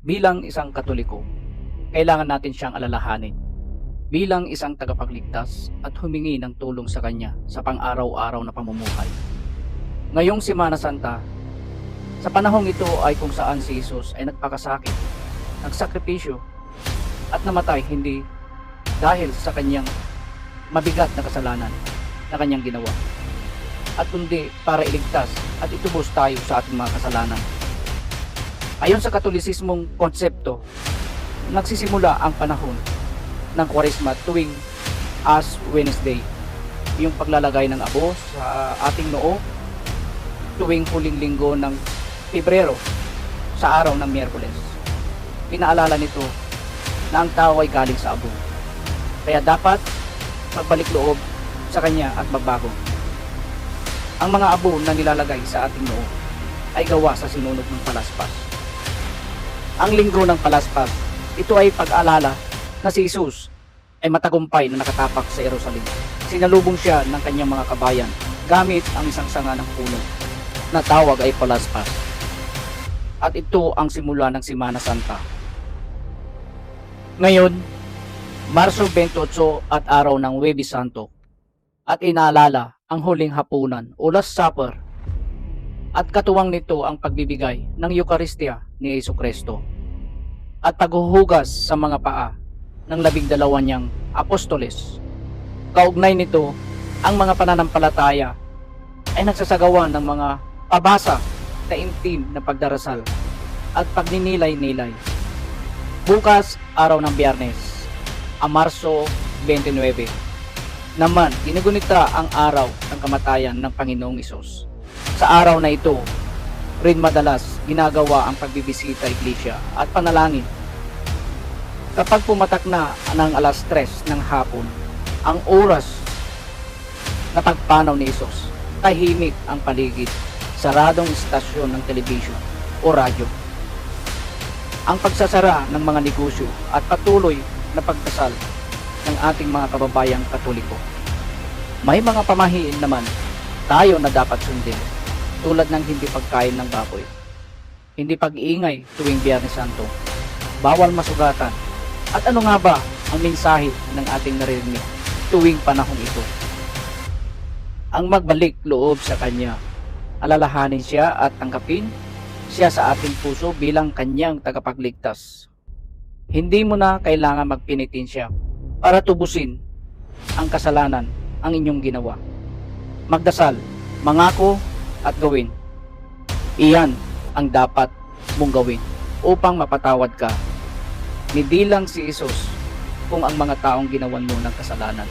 Bilang isang katoliko, kailangan natin siyang alalahanin. Bilang isang tagapagligtas at humingi ng tulong sa Kanya sa pang-araw-araw na pamumuhay. Ngayong Simana Santa, sa panahong ito ay kung saan si Jesus ay nagpakasakit, nagsakripisyo, at namatay hindi dahil sa kanyang mabigat na kasalanan na kanyang ginawa at kundi para iligtas at itubos tayo sa ating mga kasalanan. Ayon sa katolisismong konsepto, nagsisimula ang panahon ng Kwaresma tuwing Ash Wednesday, yung paglalagay ng abo sa ating noo tuwing huling linggo ng Pebrero sa araw ng Miyerkules. Pinaalala nito na ang tao ay galing sa abo. Kaya dapat magbalik loob sa kanya at magbago. Ang mga abo na nilalagay sa ating noo ay gawa sa sinunod ng palaspas. Ang linggo ng palaspas, ito ay pag-alala na si Jesus ay matagumpay na nakatapak sa Jerusalem. Sinalubong siya ng kanyang mga kabayan gamit ang isang sanga ng puno na tawag ay palaspas. At ito ang simula ng Simana Santa. Ngayon, Marso 28 at araw ng Huwebes Santo at inaalala ang huling hapunan o Last Supper at katuwang nito ang pagbibigay ng Eucharistia ni Yesu Kristo at paghuhugas sa mga paa ng labing dalawa niyang apostoles. Kaugnay nito, ang mga pananampalataya ay nagsasagawa ng mga pabasa, taimtim na pagdarasal at pagninilay-nilay. Bukas, araw ng biyernes, ang Marso 29, naman ginugunita ang araw ng kamatayan ng Panginoong Isos. Sa araw na ito, rin madalas ginagawa ang pagbibisita iglesia at panalangin. Kapag pumatak na ng alas 3 ng hapon, ang oras na pagpanaw ni Isos, tahimik ang paligid, saradong istasyon ng telebisyon o radyo. Ang pagsasara ng mga negosyo at patuloy na pagdasal ng ating mga kababayang katoliko. May mga pamahiin naman tayo na dapat sundin tulad ng hindi pagkain ng baboy, hindi pag-iingay tuwing Biyernes Santo, bawal masugatan, at ano nga ba ang mensahe ng ating naririnig tuwing panahong ito? Ang magbalik loob sa Kanya, alalahanin siya at tanggapin siya sa ating puso bilang Kanyang tagapagligtas. Hindi mo na kailangan magpinitin siya para tubusin ang kasalanan ang inyong ginawa. Magdasal, mangako at gawin. Iyan ang dapat mong gawin upang mapatawad ka. Hindi lang si Isus kung ang mga taong ginawan mo ng kasalanan.